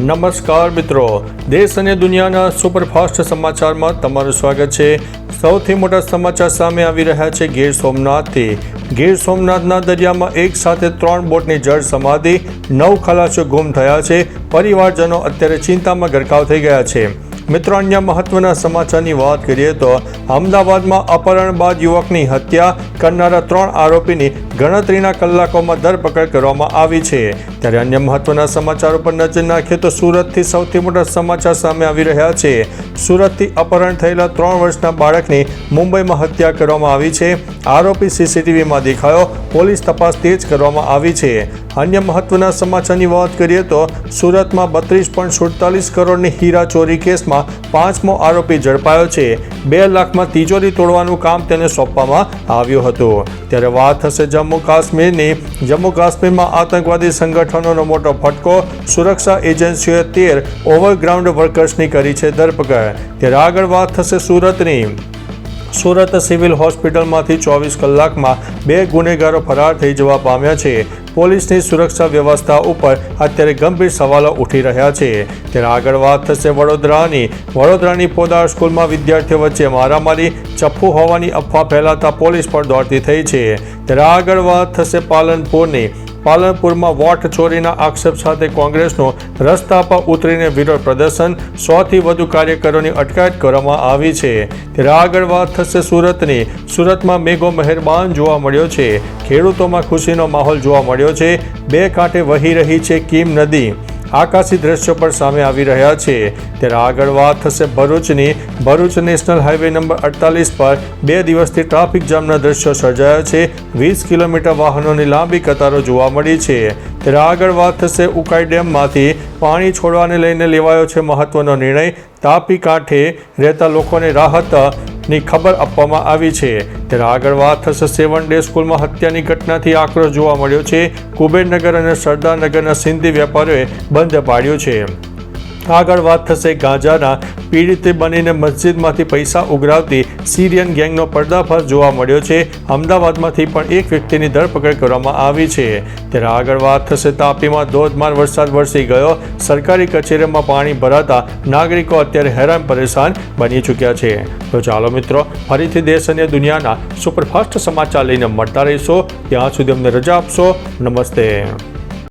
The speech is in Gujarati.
નમસ્કાર મિત્રો. દેશ અને દુનિયાના સુપરફાસ્ટ સમાચારમાં તમારું સ્વાગત છે. સૌથી મોટા સમાચાર સામે આવી રહ્યા છે ગીર સોમનાથથી. ગીર સોમનાથના દરિયામાં એક સાથે ત્રણ બોટની જળ સમાધિ, નવ ખલાસો ગુમ થયા છે. પરિવારજનો અત્યારે ચિંતામાં ગરકાવ થઈ ગયા છે. મિત્રો, અન્ય મહત્વના સમાચારની વાત કરીએ તો, અમદાવાદમાં અપહરણ બાદ યુવકની હત્યા કરનારા ત્રણ આરોપીની ગણતરીના કલાકોમાં ધરપકડ કરવામાં આવી છે. ત્યારે અન્ય મહત્વના સમાચારો પર નજર નાખીએ તો સુરતથી સૌથી મોટા સમાચાર સામે આવી રહ્યા છે. સુરતથી અપહરણ થયેલા ત્રણ વર્ષના બાળકની મુંબઈમાં હત્યા કરવામાં આવી છે. આરોપી સીસીટીવીમાં દેખાયો. પોલીસ તપાસ તેજ કરવામાં આવી છે. અન્ય મહત્વના સમાચારની વાત કરીએ તો સુરતમાં બત્રીસ પોઈન્ટ સુડતાલીસ કરોડની હીરા ચોરી કેસમાં પાંચમો આરોપી ઝડપાયો છે. બે લાખમાં તિજોરી તોડવાનું કામ તેને સોંપવામાં આવ્યું હતું. ત્યારે વાત થશે જમ્મુ કાશ્મીરની. જમ્મુ કાશ્મીરમાં આતંકવાદી સંગઠનોનો મોટો ફટકો સુરક્ષા એજન્સીઓએ તેર ઓવરગ્રાઉન્ડ વર્કર્સની કરી છે ધરપકડ. ત્યારે આગળ વાત થશે સુરતની. સુરત સિવિલ હોસ્પિટલમાંથી ચોવીસ કલાકમાં બે ગુનેગારો ફરાર થઈ જવા પામ્યા છે. પોલીસની સુરક્ષા વ્યવસ્થા ઉપર અત્યારે ગંભીર સવાલો ઉઠી રહ્યા છે. ત્યારે આગળ વાત થશે વડોદરાની. વડોદરાની પોદાર સ્કૂલમાં વિદ્યાર્થીઓ વચ્ચે મારામારી, ચપ્પુ હોવાની અફવા ફેલાતા પોલીસ પણ દોડતી થઈ છે. ત્યારે આગળ વાત થશે પાલનપુરની. પાલનપુરમાં વોટ ચોરીના આક્ષેપ સાથે કોંગ્રેસનો રસ્તા પર ઉતરીને વિરોધ પ્રદર્શન, સોથી વધુ કાર્યકરોની અટકાયત કરવામાં આવી છે. ત્યારે આગળ વાત થશે સુરતની. સુરતમાં મેઘો મહેરબાન જોવા મળ્યો છે. ખેડૂતોમાં ખુશીનો માહોલ જોવા મળ્યો છે. બે કાંઠે વહી રહી છે કીમ નદી. આકાશી દ્રશ્યો પણ સામે આવી રહ્યા છે. ત્યારે આગળ વાત થશે ભરૂચની. ભરૂચ નેશનલ હાઈવે નંબર અડતાલીસ પર બે દિવસથી ટ્રાફિક જામના દ્રશ્યો સર્જાયા છે. વીસ કિલોમીટર વાહનોની લાંબી કતારો જોવા મળી છે. ત્યારે આગળ વાત થશે ઉકાઈ ડેમમાંથી. પાણી છોડવાને લઈને લેવાયો છે મહત્વનો નિર્ણય. તાપી કાંઠે રહેતા લોકોને રાહત ની ખબર આપવામાં આવી છે. ત્યારે આગળ વાત થશે સેવન ડે સ્કૂલમાં હત્યાની ઘટનાથી આક્રોશ જોવા મળ્યો છે. કુબેરનગર અને સરદારનગરના સિંધી વેપારીઓએ બંધ પાડ્યો છે. આગળ વાત થશે ગાંજાના. પીડિતે બનીને મસ્જિદમાંથી પૈસા ઉઘરાવતી સિરિયન ગેંગનો પર્દાફાશ જોવા મળ્યો છે. અમદાવાદમાંથી પણ એક વ્યક્તિની ધરપકડ કરવામાં આવી છે. ત્યારે આગળ વાત થશે તાપીમાં ધોધમાર વરસાદ વરસી ગયો. સરકારી કચેરીમાં પાણી ભરાતા નાગરિકો અત્યારે હેરાન પરેશાન બની ચૂક્યા છે. તો ચાલો મિત્રો, ફરીથી દેશ અને દુનિયાના સુપરફાસ્ટ સમાચાર લઈને મળતા રહીશો. ત્યાં સુધી અમને રજા આપશો. નમસ્તે.